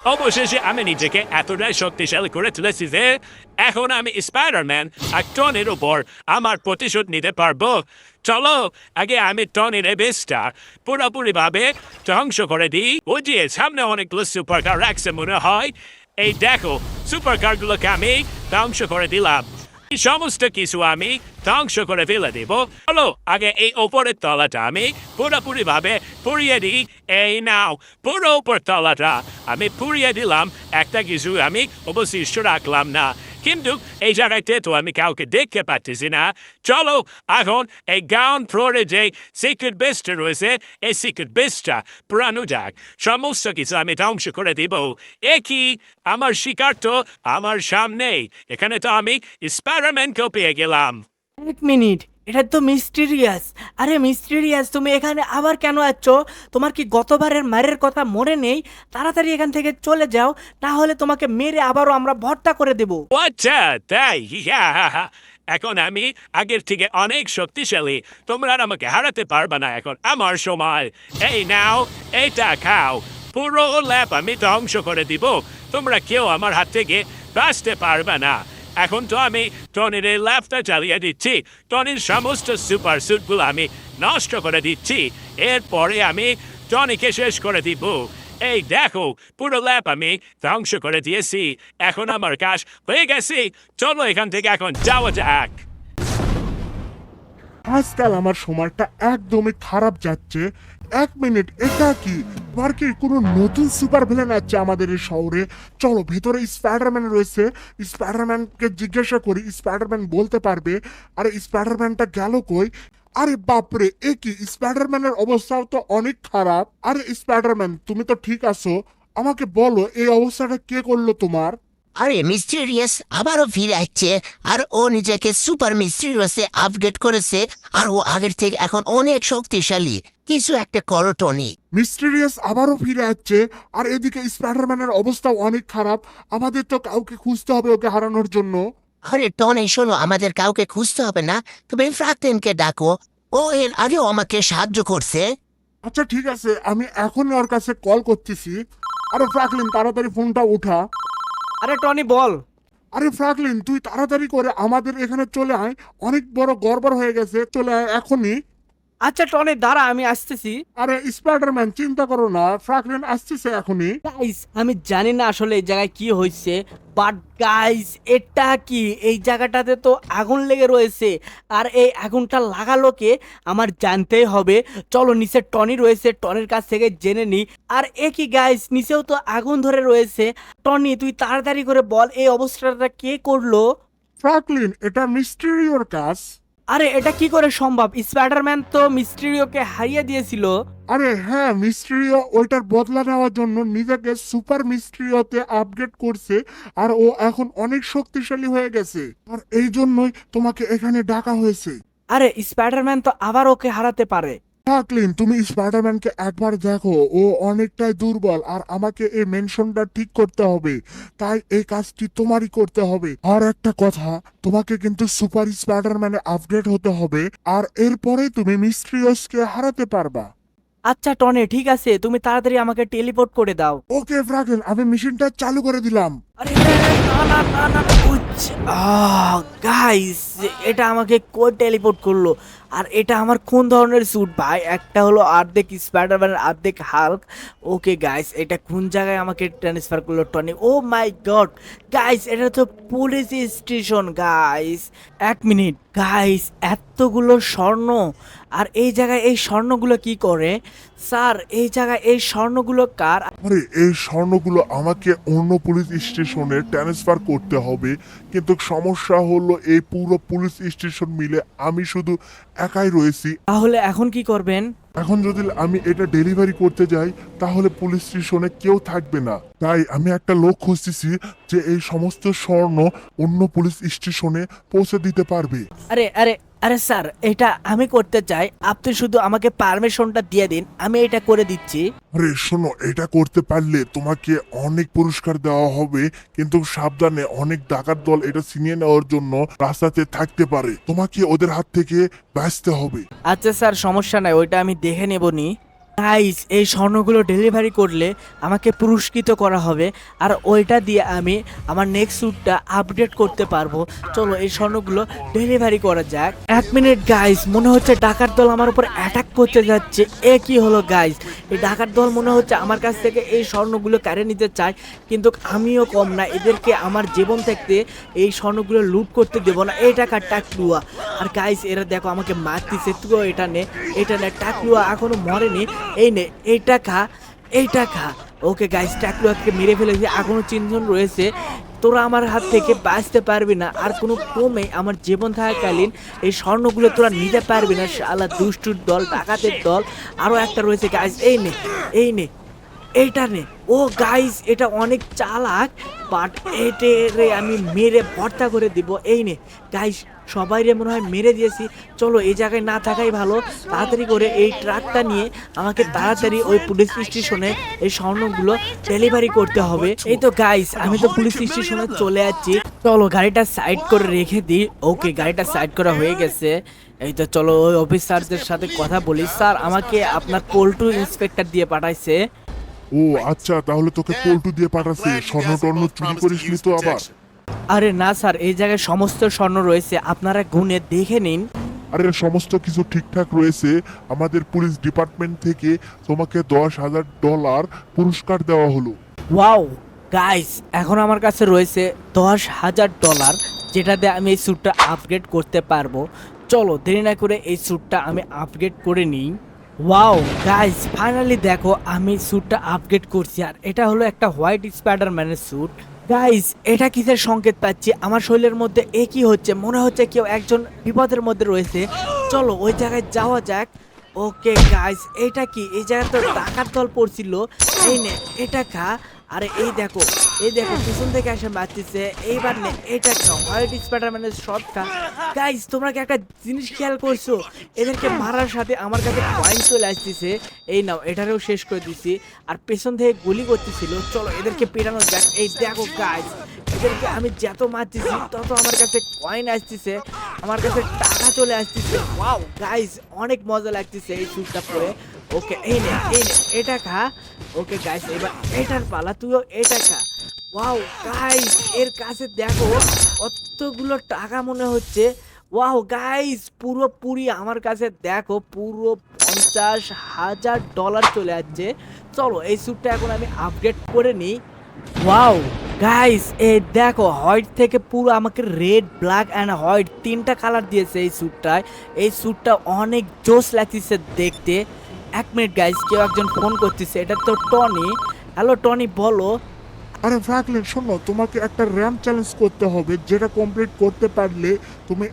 অবশেষে আমি নিজেকে এতটাই শক্তিশালী করে তুলেছি যে এখন আমি স্পাইডারম্যান আর টনির উপর আমার প্রতিশোধ নিতে পারব চলো আগে আমি টনির বেসটা পুরোপুরি ভাবে ধ্বংস করে দিই বুঝিয়ে সামনে অনেকগুলো সুপার কার রাখছে মনে হয় এই দেখো সুপার কারগুলোকে আমি ধ্বংস করে দিলাম সমস্ত কিছু আমি ধ্বংস করে ফেলে দেব চলো আগে এই ওপরের তলাটা আমি পুরোপুরি ভাবে পুড়িয়ে দিই এই নাও পুরো ওপর তলাটা আমি পুড়িয়ে দিলাম একটা কিছু আমি অবশিষ্ট রাখলাম না কিন্তু এই জায়গাতে তো আমি কাউকে দেখতে পাচ্ছি না চলো এখন এই গ্রাউন্ড ফ্লোরে যে সিক্রেট বেসটা রয়েছে এই সিক্রেট বেসটা পুরানো যাক সমস্ত কিছু আমি ধ্বংস করে দিব একই আমার শিকার তো আমার সামনেই এখানে তো আমি স্পাইডারম্যানকেও পেয়ে গেলাম এক মিনিট এটা তো মিস্টিরিয়াস আরে মিস্টিরিয়াস তুমি এখানে আবার কেন আছো? তোমার কি গতবারের মারের কথা মনে নেই? তাড়াতাড়ি এখান থেকে চলে যাও, না হলে তোমাকে মেরে আবারও আমরা ভর্তা করে দেব। আচ্ছা তাই এখন আমি আগের থেকে অনেক শক্তিশালী। তোমরা আর আমাকে হারাতে পারবে না এখন, আমার সময়। এই নাও, এটা খাও। পুরো ল্যাপ আমি ধ্বংস করে দিব। তোমরা কেউ আমার হাত থেকে বাঁচতে পারবে না। এখন তো আমি টনির এই ল্যাপটা চালিয়ে দিচ্ছি। টনির সমস্ত সুপার স্যুটগুলো আমি নষ্ট করে দিচ্ছি। এরপরে আমি টনিকে শেষ করে দিব। এই দেখো, পুরো ল্যাপ আমি ধ্বংস করে দিয়েছি। এখন আমার কাজ হয়ে গেছে। চলো এখান থেকে এখন যাওয়া যাক। আজকাল আমার সময়টা একদমই খারাপ যাচ্ছে। এক মিনিট, এটা কি? কি কোনো নতুন সুপার ভিলেন আছে আমাদের এই শহরে? চলো, ভেতরে স্পাইডারম্যান রয়েছে। স্পাইডারম্যানকে জিজ্ঞাসা করি, স্পাইডারম্যান বলতে পারবে? আরে, স্পাইডারম্যানটা গেল কই? আরে বাপরে, এ কি? স্পাইডারম্যানের অবস্থাও তো অনেক খারাপ। আরে, স্পাইডারম্যান, তুমি তো ঠিক আছো। আমাকে বলো, এই অবস্থাটা কে করল তোমার? আরে মিস্টিরিয়াস আবারও ফিরে আসছে। আর ও নিজেকে সুপার মিস্টিরিয়াসে আপডেট করেছে আর ও আগের থেকে এখন অনেক শক্তিশালী। কিছু একটা করো টনি। মিস্টেরিয়াস আবারও ফিরে আসছে আর এদিকে স্পাইডারম্যানের অবস্থাও অনেক খারাপ। আমাদের তো কাউকে খুঁজতে হবে ওকে হারানোর জন্য। আরে টনি শোনো আমাদের কাউকে খুঁজতে হবে না। তুমি ফ্রাকটেনকে ডাকো। ও এর আগেও আমাকে সাহায্য করছে। আচ্ছা ঠিক আছে আমি এখনই ওর কাছে কল করতেছি। আরে ফ্রাকলিন তাড়াতাড়ি ফোনটা উঠা। আরে টনি, বল। আরে ফ্রাকলিন তুই তাড়াতাড়ি করে আমাদের এখানে চলে আয়। অনেক বড় গড়বড় হয়ে গেছে, চলে আয় এখনই। আচ্ছা টনি দাঁড়া আমি আসতেছি। আরে স্পাইডারম্যান চিন্তা করো না ফ্রাকলিন আসতেছে এখনই। গাইস আমি জানি না আসলে এই জায়গায় কি হয়েছে বাট গাইস এটা কি? এই জায়গাটাতে তো আগুন লেগে রয়েছে আর এই আগুনটা লাগালো কে আমার জানতেই হবে। চলো নিচে টনি রয়েছে টনির কাছ থেকে জেনে নি আর এ কি গাইস নিচেও তো আগুন ধরে রয়েছে। টনি তুই তাড়াতাড়ি করে বল এই অবস্থাটা কে করল? ফ্রাকলিন এটা মিস্টেরিওর কাজ। আরে এটা কি করে সম্ভব? স্পাইডারম্যান তো মিস্ট্রিওকে হারিয়ে দিয়েছিল। আরে হ্যাঁ মিস্ট্রিও ওইটার বদলা নেওয়ার জন্য নিজেকে সুপার মিস্ট্রিওতে আপডেট করছে আর ও এখন অনেক শক্তিশালী হয়ে গেছে। আর এই জন্যই তোমাকে এখানে ডাকা হয়েছে। আরে স্পাইডারম্যান তো আবার ওকে হারাতে পারে। ফ্রাকলিন তুমি স্পাইডারম্যানকে একবার দেখো ও অনেকটাই দুর্বল আর আমাকে এই মেনশনটা ঠিক করতে হবে। তাই এই কাজটি তোমারই করতে হবে। আর একটা কথা তোমাকে কিন্তু সুপার স্পাইডারম্যানে আপডেট হতে হবে আর এরপরে তুমি মিস্ট্রিয়াসকে হারাতে পারবা। আচ্ছা টনে ঠিক আছে তুমি তাড়াতাড়ি আমাকে টেলিপোর্ট করে দাও। ওকে ফ্রাকলিন আমি মেশিনটা চালু করে দিলাম। আরে না না না না গাইস এটা আমাকে কই টেলিপোর্ট করল? আর এটা আমার কোন ধরনের স্যুট ভাই? একটা হলো অর্ধেক স্পাইডারম্যান অর্ধেক হাল্ক ওকে গাইস এটা কোন জায়গায় আমাকে ট্রান্সফার করল Tony oh my god guys এটা তো পুলিশ স্টেশন গাইস এক মিনিট গাইস এতগুলো স্বর্ণ। আর এই জায়গায় এই স্বর্ণগুলো কি করে? স্যার এই জায়গায় এই স্বর্ণগুলো কার? আরে এই স্বর্ণগুলো আমাকে অন্য পুলিশ স্টেশনে ট্রান্সফার করতে হবে। কিন্তু সমস্যা হলো এই পুরো পুলিশ স্টেশন মিলে আমি শুধু একাই রয়েছি। তাহলে এখন কি করবেন? এখন যদি আমি এটা ডেলিভারি করতে যাই তাহলে পুলিশ স্টেশনে কেউ থাকবে না। তাই আমি একটা লোক খুঁজতেছি যে এই সমস্ত স্বর্ণ অন্য পুলিশ স্টেশনে পৌঁছে দিতে পারবে। আরে আরে আরে স্যার এটা আমি করতে চাই। আপনি শুধু আমাকে পারমিশনটা দিয়ে দিন আমি এটা করে দিচ্ছি। আরে শোনো এটা করতে পারলে তোমাকে অনেক পুরস্কার দেওয়া হবে কিন্তু সাবধানে অনেক ডাকাত দল এটা ছিনিয়ে নেওয়ার জন্য রাস্তাতে থাকতে পারে। তোমাকে ওদের হাত থেকে বাঁচতে হবে। আচ্ছা স্যার সমস্যা নাই ওইটা আমি দেখে নেব নি। গাইস এই স্বর্ণগুলো ডেলিভারি করলে আমাকে পুরস্কৃত করা হবে। আর ওইটা দিয়ে আমি আমার নেক্সট স্যুটটা আপডেট করতে পারব। চলো এই স্বর্ণগুলো ডেলিভারি করা যাক। এক মিনিট গাইস মনে হচ্ছে ডাকার দল আমার উপর অ্যাটাক করতে যাচ্ছে। এ কি হলো গাইস এই ডাকার দল মনে হচ্ছে আমার কাছ থেকে এই স্বর্ণগুলো কেড়ে নিতে চায়, কিন্তু আমিও কম না। এদেরকে আমার জীবন থাকতে এই স্বর্ণগুলো লুট করতে দেবো না। এই টাকা টাকলুয়া। আর গাইস এরা দেখো আমাকে মারতেছে। তুইও এটা নে এটা নে। টাকলুয়া এখনও মরেনি। এই নে এই টাকা এই টাকা ওকে গাইস টাকলুয়াকে মেরে ফেলেছি এখনও তিনজন রয়েছে। তোরা আমার হাত থেকে বাঁচতে পারবি না, আর কোনো ক্রমে আমার জীবন থাকাকালীন এই স্বর্ণগুলো তোরা নিতে পারবি না, শালা দুষ্টুর দল, ডাকাতের দল। আরও একটা রয়েছে গাইস এই নে এই নে, এইটা নে। ও গাইস এটা অনেক চালাক বাট এটে রে আমি মেরে ভর্তা করে দিব। এই নে গাইস সবাই রে মনে হয় মেরে দিয়েছি। চলো, এই জায়গায় না থাকাই ভালো। তাড়াতাড়ি করে এই ট্রাকটা নিয়ে আমাকে তাড়াতাড়ি ওই পুলিশ স্টেশনে এই স্বর্ণগুলো ডেলিভারি করতে হবে। এই তো গাইস আমি তো পুলিশ স্টেশনে চলে যাচ্ছি। চলো, গাড়িটা সাইড করে রেখে দিই। ওকে গাড়িটা সাইড করা হয়ে গেছে। এই তো চলো, ওই অফিসারদের সাথে কথা বলি। স্যার, আমাকে আপনার পল্টু ইন্সপেক্টর দিয়ে পাঠাইছে। ও আচ্ছা তাহলে তোকে পল্টু দিয়ে পাঠাচ্ছে। স্বর্ণ টর্ণ চুরি করিস নি তো আবার? আরে না স্যার এই জায়গায় সমস্ত স্বর্ণ রয়েছে। আপনারা গুনে দেখে নিন। আরে সমস্ত কিছু ঠিকঠাক রয়েছে। আমাদের পুলিশ ডিপার্টমেন্ট থেকে তোমাকে দশ হাজার ডলার পুরস্কার দেওয়া হলো। ওয়াও গাইস এখন আমার কাছে রয়েছে দশ হাজার ডলার যেটা দিয়ে আমি এই স্যুটটা আপগ্রেড করতে পারব। চলো দেরি না করে এই স্যুটটা আমি আপগ্রেড করে নিই। ওয়াও গাইস ফাইনালি দেখো আমি স্যুটটা আপগ্রেড করছি। আর এটা হলো একটা হোয়াইট স্পাইডারম্যানের স্যুট গাইস এটা কিসের সংকেত পাচ্ছি? আমার শরীরের মধ্যে এ কি হচ্ছে? মনে হচ্ছে কেউ একজন বিপদের মধ্যে রয়েছে। চলো, ওই জায়গায় যাওয়া যাক। ওকে গাইস এটা কি? এই জায়গায় তো টাকার দল পড়ছিল। এই নে, এটা খা আরে এই দেখো এই দেখো, পিছন থেকে এসে মারতেছে। এইবার নে, এটা খা হোয়াইট স্পাইডারম্যানের শট খা গাইস তোমরা কি একটা জিনিস খেয়াল করছ? এদেরকে মারার সাথে আমার কাছে পয়েন্ট চলে আসতেছে। এই নাও এটারেও শেষ করে দিছি। আর পেছন থেকে গুলি করতেছিল। চলো, এদেরকে পেটানো যাক এই দেখো গাইস এদেরকে আমি যত মারতেছি, তত আমার কাছে কয়েন আসতেছে। আমার কাছে টাকা চলে আসতেছে। ওয়াও গাইস অনেক মজা লাগতেছে এই স্যুটটা পরে ওকে এই নে এই নে, এটা খা। ওকে গাইস এবার এটার পালা, তুইও এটা খা। ওয়াও গাইস এর কাছে দেখো কতগুলো টাকা মনে হচ্ছে। ওয়াও গাইস পুরোপুরি আমার কাছে দেখো, পুরো পঞ্চাশ হাজার ডলার চলে যাচ্ছে চলো, এই স্যুটটা এখন আমি আপডেট করে নিই। ওয়াও গাইস এই দেখো হোয়াইট থেকে পুরো আমাকে রেড ব্ল্যাক অ্যান্ড হোয়াইট তিনটা কালার দিয়েছে এই স্যুটটায় এই স্যুটটা অনেক জোস লাগছে দেখতে। এক মিনিট গাইস কেউ একজন ফোন করতেছে। এটা তো টনি হ্যালো টনি বলো। আরে ফ্র্যাঙ্কলিন শোনো তোমাকে একটা র্যাম চ্যালেঞ্জ করতে হবে যেটা কমপ্লিট করতে পারলে তুমি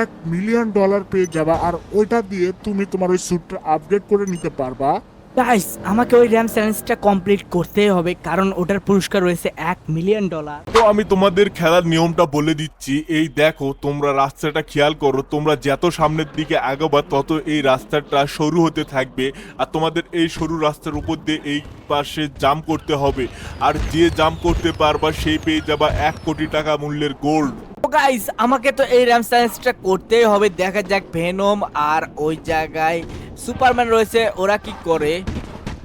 এক মিলিয়ন ডলার পেয়ে যাবা আর ওইটা দিয়ে তুমি তোমার ওই স্যুটটা আপগ্রেড করে নিতে পারবা। গাইস আমাকে ওই র্যাম চ্যালেঞ্জটা কমপ্লিট করতেই হবে কারণ ওটার পুরস্কার রয়েছে এক মিলিয়ন ডলার আমি তোমাদের খেলার নিয়মটা বলে দিচ্ছি। এই দেখো, তোমরা রাস্তাটা খেয়াল করো, তোমরা যত সামনের দিকে আগাবা, তত এই রাস্তাটা সরু হতে থাকবে। আর তোমাদের এই সরু রাস্তার উপর দিয়ে এই পাশে জাম্প করতে হবে। আর যে জাম্প করতে পারবা সেই পেয়ে যাবা এক কোটি টাকা মূল্যের গোল্ড গাইস আমাকে তো এই র্যাম চ্যালেঞ্জটা করতেই হবে। দেখা যাক ভেনম আর ওই জায়গায় সুপারম্যান রয়েছে, ওরা কি করে?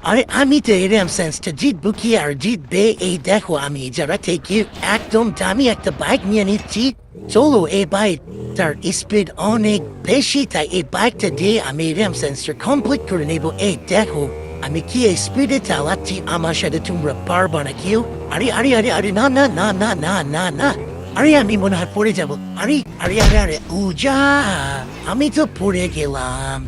আরে আমি তো এরম সেন্সটা জিতবো কি আর জিতবে এই দেখো আমি যারা থেকে একদম দামি একটা বাইক নিয়ে নিচ্ছি চলো এই বাইক তার স্পিড অনেক বেশি তাই এই বাইকটা দিয়ে আমি এরম সেন্সটা কমপ্লিট করে নেব এই দেখো আমি কি এই স্পিডে চালাচ্ছি আমার সাথে তোমরা পারবা না কেউ আরে আরে আরে আরে না না না না না না না আরে আমি মনে হয় পড়ে যাব আরে আরে আরে আরে উজা আমি তো পড়ে গেলাম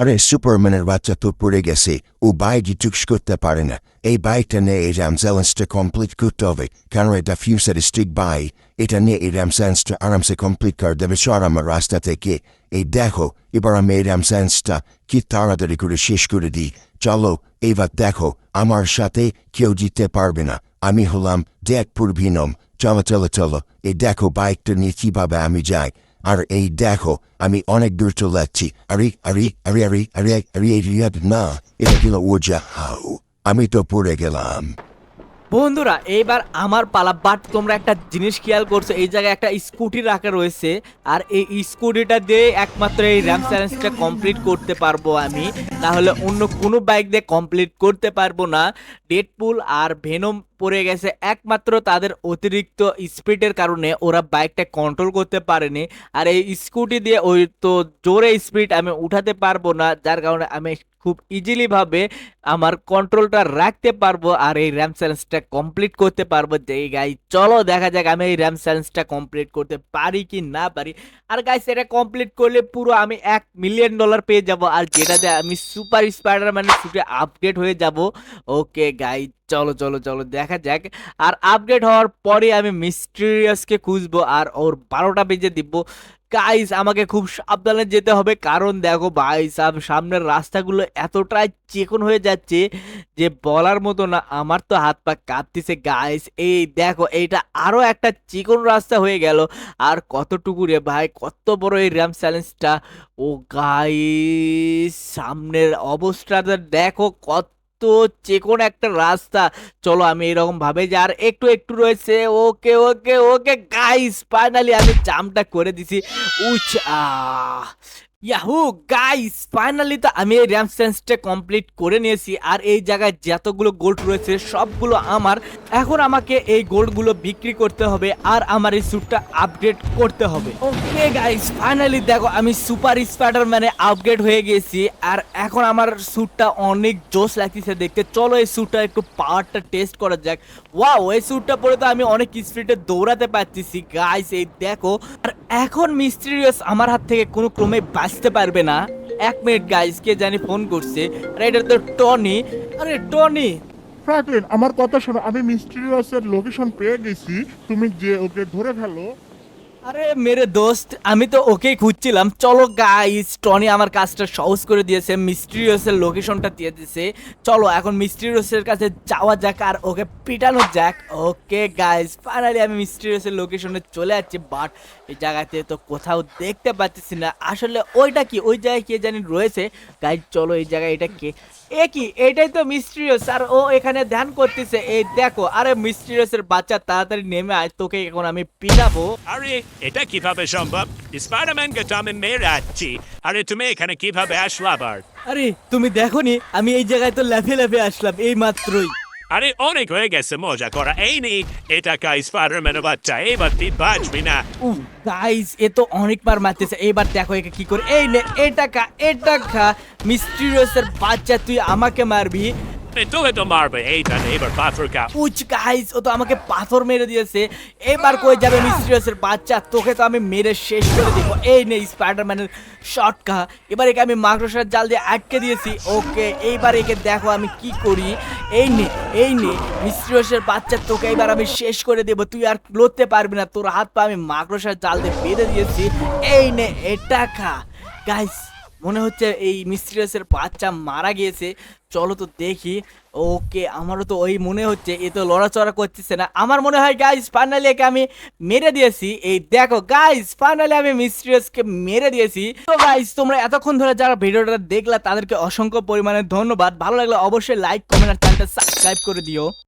আরে সুপারম্যানের বাচ্চা তো পড়ে গেছে। ও বাইক টুকস করতে পারে না। এই বাইকটা নিয়ে এই র্যামস্যালেন্সটা কমপ্লিট করতে হবে। কারণ এটা ফিউচারিস্টিক বাই এটা নিয়ে এই র্যামস্যালেন্সটা আরামসে কমপ্লিট করে দেবে সর আমার রাস্তা থেকে। এই দেখো, এবার আমি এই র্যামস্যালেন্সটা কি তাড়াতাড়ি করে শেষ করে দিই। চলো, এবার দেখো, আমার সাথে কেউ জিততে পারবে না। আমি হলাম দেখ পূর্ভিনম চলো চলো চলো, এই দেখো বাইকটা নিয়ে কীভাবে আমি যাই। আর এই দেখো, আমি অনেক দূর চলে যাচ্ছি। আরে আরে আরে আরে আরে আরে, এই না, এটা গেল ওজা হাউ। আমি তো পড়ে গেলাম। বন্ধুরা, এইবার আমার পালা বাট তোমরা একটা জিনিস খেয়াল করছ, এই জায়গায় একটা স্কুটি রাখা রয়েছে, আর এই স্কুটিটা দিয়ে একমাত্র এই র্যাম চ্যালেঞ্জটা কমপ্লিট করতে পারব আমি। তাহলে অন্য কোনো বাইক দিয়ে কমপ্লিট করতে পারব না। ডেডপুল আর ভেনম পড়ে গেছে। একমাত্র তাদের অতিরিক্ত স্পিডের কারণে ওরা বাইকটা কন্ট্রোল করতে পারেনি। আর এই স্কুটি দিয়ে ওই তো জোরে স্পিড আমি উঠাতে পারব না, যার কারণে আমি খুব ইজিলিভাবে আমার কন্ট্রোলটা রাখতে পারব আর এই র্যাম চ্যালেঞ্জটা কমপ্লিট করতে পারব। যে গাই চলো দেখা যাক আমি এই র্যাম চ্যালেঞ্জটা কমপ্লিট করতে পারি কি না পারি। আর গাইস এটা কমপ্লিট করলে পুরো আমি এক মিলিয়ন ডলার পেয়ে যাব। আর যেটাতে আমি সুপার স্পাইডারম্যানের শুটে আপডেট হয়ে যাব। ওকে গাই চলো চলো চলো, দেখা যাক। আর আপডেট হওয়ার পরে আমি মিস্টিরিয়াসকে খুঁজবো আর ওর বারোটা বেজে দিব। গাইস আমাকে খুব সাবধানে যেতে হবে। কারণ দেখো, ভাই সাব, সামনের রাস্তাগুলো এতটাই চিকন হয়ে যাচ্ছে যে বলার মতো না। আমার তো হাত পা কাঁপতেছে গাইস এই দেখো, এইটা আরও একটা চিকন রাস্তা হয়ে গেল। আর কতটুকু রে ভাই, কত বড় এই র্যাম চ্যালেঞ্জটা ও গাইস সামনের অবস্থাটা দেখো, কত চিকন একটা রাস্তা। চলো আমি এরকম ভাবে যে আর একটু একটু রয়েছে। ওকে ওকে ওকে। গাইস ফাইনালি আমি জামটা করে দিছি। উচ, আহ। ইয়াহু গাইস ফাইনালি তো আমি এই র্যাম সেন্সটা কমপ্লিট করে নিয়েছি আর এই জায়গায় যতগুলো গোল্ড রয়েছে, সবগুলো আমার। এখন আমাকে এই গোল্ডগুলো বিক্রি করতে হবে আর আমার এই স্যুটটা আপগ্রেড করতে হবে। ওকে গাইস ফাইনালি দেখো, আমি সুপার স্পাইডারম্যানে আপগ্রেড হয়ে গেছি আর এখন আমার স্যুটটা অনেক জোশ লাগতেছে দেখতে। চলো এই স্যুটটা একটু পাওয়ারটা টেস্ট করা যাক। ওয়াও এই স্যুটটা পরে তো আমি অনেক স্পিডে দৌড়াতে পারতেছি। গাইস এই দেখো, আর এখন মিস্ট্রিয়াস আমার হাত থেকে কোনো ক্রমে বাঁচতে পারবে না। এক মিনিট গাইজ কে জানি ফোন করছে। রাইডার তো টনি। আরে, টনি! ফ্র্যাঙ্কলিন আমার কথা শোনো, আমি মিস্টিরিয়াসের লোকেশন পেয়ে গেছি। তুমি যে ওকে ধরে ফেলো। আরে মেরে দোস্ত, আমি তো ওকেই খুঁজছিলাম। চলো গাইস টনি আমার কাজটা সহজ করে দিয়েছে মিস্ট্রিয়াসের লোকেশনটা দিয়ে দিয়েছে। চলো এখন মিস্ট্রিয়াসের কাছে যাওয়া যাক আর ওকে পিটানো যাক। ওকে গাইস ফাইনালি আমি মিস্ট্রিয়াসের লোকেশনে চলে যাচ্ছি বাট এই জায়গাতে তো কোথাও দেখতে পাচ্ছি না। আসলে ওইটা কি? ওই জায়গায় কে জানি রয়েছে। গাইস চলো এই জায়গায় এটা কে এ কি এটাই তো মিস্ট্রিয়াস আর ও এখানে ধ্যান করতেছে এই দেখো আরে মিস্ট্রিয়াসের বাচ্চা তাড়াতাড়ি নেমে আয় তোকে এখন আমি পিটাবো। আরে এটা কীভাবে সম্ভব? স্পাইডারম্যানকে তো আমি মেরে আছি। আরে তুমি এখানে কীভাবে আসলা আবার আরে তুমি দেখোনি আমি এই জায়গায় তো লাফে লাফে আসলাম এই মাত্রই আরে অনেক হয়ে গেছে, মজা করা। এই নে, এটা কাই স্পাইডারম্যানের বাচ্চা এবার তুই বাঁচবি না। গাইস এ তো অনেকবার মারতেছে। এইবার দেখো কি করে। এই নে, এটা খা এটা খা। মিস্টিরিয়াসের বাচ্চা, তুই আমাকে মারবি। তোকে তো মারবে এইটা এবার পাথর খা উচ গাইস ও তো আমাকে পাথর মেরে দিয়েছে। এবার কই যাবে মিস্টিরিয়াসের বাচ্চা? তোকে তো আমি মেরে শেষ করে দিব। এই নে স্পাইডারম্যানের শট খা এবার একে আমি মাকড়সার জাল দিয়ে আটকে দিয়েছি। ওকে এইবার একে দেখো আমি কি করি। এই নে এই নে মিস্টিরিয়াসের বাচ্চা তোকে এবার আমি শেষ করে দেব। তুই আর লড়তে পারবি না। তোর হাত পা আমি মাকড়সার জাল দিয়ে বেঁধে দিয়েছি। এই নে এটা খা। গাইস মনে হচ্ছে এই মিস্ট্রিয়াসের বাচ্চা মারা গিয়েছে। চলো তো দেখি। ওকে, আমারও তো ওই মনে হচ্ছে, এ তো লড়াচড়া করতেছে না। আমার মনে হয় গাইস ফাইনালি একে আমি মেরে দিয়েছি। এই দেখো গাইস ফাইনালি আমি মিস্ট্রিয়াসকে মেরে দিয়েছি। তো গাইস তোমরা এতক্ষণ ধরে যারা ভিডিওটা দেখলা, তাদেরকে অসংখ্য পরিমাণে ধন্যবাদ। ভালো লাগলে অবশ্যই লাইক কমেন্ট আর চ্যানেলটা সাবস্ক্রাইব করে দিও।